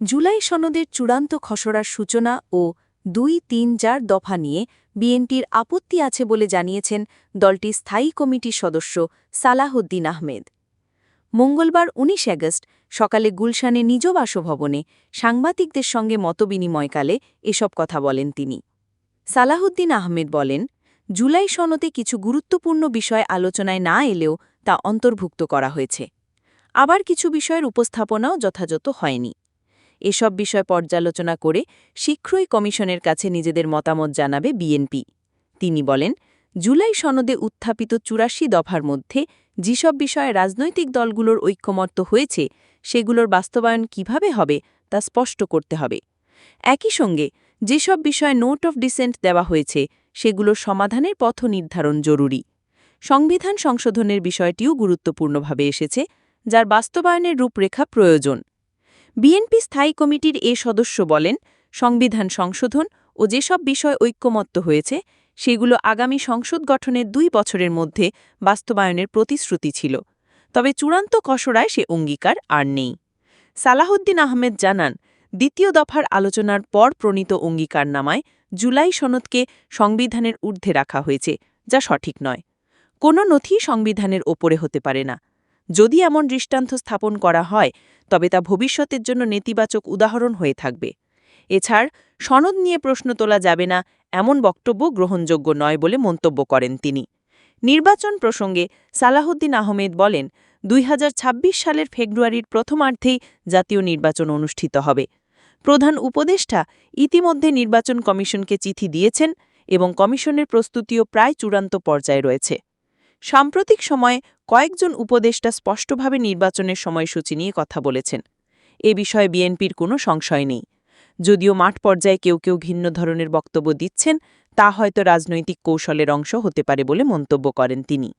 জুলাই সনদের চূড়ান্ত খসড়ার সূচনা ও দুই তিন চার দফা নিয়ে বিএনপির আপত্তি আছে বলে জানিয়েছেন দলটির স্থায়ী কমিটির সদস্য সালাহউদ্দিন আহমেদ। মঙ্গলবার ১৯ আগস্ট সকালে গুলশানে নিজ বাসভবনে সাংবাদিকদের সঙ্গে মতবিনিময়কালে এসব কথা বলেন তিনি। সালাহউদ্দিন আহমেদ বলেন, জুলাই সনদে কিছু গুরুত্বপূর্ণ বিষয় আলোচনায় না এলেও তা অন্তর্ভুক্ত করা হয়েছে। আবার কিছু বিষয়ের উপস্থাপনাও যথাযথ হয়নি। এসব বিষয় পর্যালোচনা করে শীঘ্রই কমিশনের কাছে নিজেদের মতামত জানাবে বিএনপি। তিনি বলেন, জুলাই সনদে উত্থাপিত চুরাশি দফার মধ্যে যেসব বিষয়ে রাজনৈতিক দলগুলোর ঐক্যমত্য হয়েছে, সেগুলোর বাস্তবায়ন কীভাবে হবে তা স্পষ্ট করতে হবে। একই সঙ্গে, যেসব বিষয়ে নোট অফ ডিসেন্ট দেওয়া হয়েছে, সেগুলোর সমাধানের পথ নির্ধারণ জরুরি। সংবিধান সংশোধনের বিষয়টিও গুরুত্বপূর্ণভাবে এসেছে, যার বাস্তবায়নের রূপরেখা প্রয়োজন। বিএনপি স্থায়ী কমিটির এ সদস্য বলেন, সংবিধান সংশোধন ও যেসব বিষয় ঐক্যমত্য হয়েছে, সেগুলো আগামী সংসদ গঠনের দুই বছরের মধ্যে বাস্তবায়নের প্রতিশ্রুতি ছিল। তবে চূড়ান্ত কসরায় সে অঙ্গীকার আর নেই। সালাহউদ্দিন আহমেদ জানান, দ্বিতীয় দফার আলোচনার পর প্রণীত অঙ্গীকারনামায় জুলাই সনদকে সংবিধানের ঊর্ধ্বে রাখা হয়েছে, যা সঠিক নয়। কোনো নথি সংবিধানের ওপরে হতে পারে না। যদি এমন দৃষ্টান্ত স্থাপন করা হয়, তবে তা ভবিষ্যতের জন্য নেতিবাচক উদাহরণ হয়ে থাকবে। এছাড়, সনদ নিয়ে প্রশ্ন তোলা যাবে না, এমন বক্তব্য গ্রহণযোগ্য নয় বলে মন্তব্য করেন তিনি। নির্বাচন প্রসঙ্গে সালাহুদ্দিন আহমেদ বলেন, দুই হাজার ছাব্বিশ সালের ফেব্রুয়ারির প্রথমার্ধেই জাতীয় নির্বাচন অনুষ্ঠিত হবে। প্রধান উপদেষ্টা ইতিমধ্যে নির্বাচন কমিশনকে চিঠি দিয়েছেন এবং কমিশনের প্রস্তুতিও প্রায় চূড়ান্ত পর্যায়ে রয়েছে। সাম্প্রতিক সময়ে কয়েকজন উপদেষ্টা স্পষ্টভাবে নির্বাচনের সময়সূচি নিয়ে কথা বলেছেন। এ বিষয়ে বিএনপির কোনো সংশয় নেই। যদিও মাঠ পর্যায়ে কেউ কেউ ভিন্ন ধরনের বক্তব্য দিচ্ছেন, তা হয়তো রাজনৈতিক কৌশলের অংশ হতে পারে বলে মন্তব্য করেন তিনি।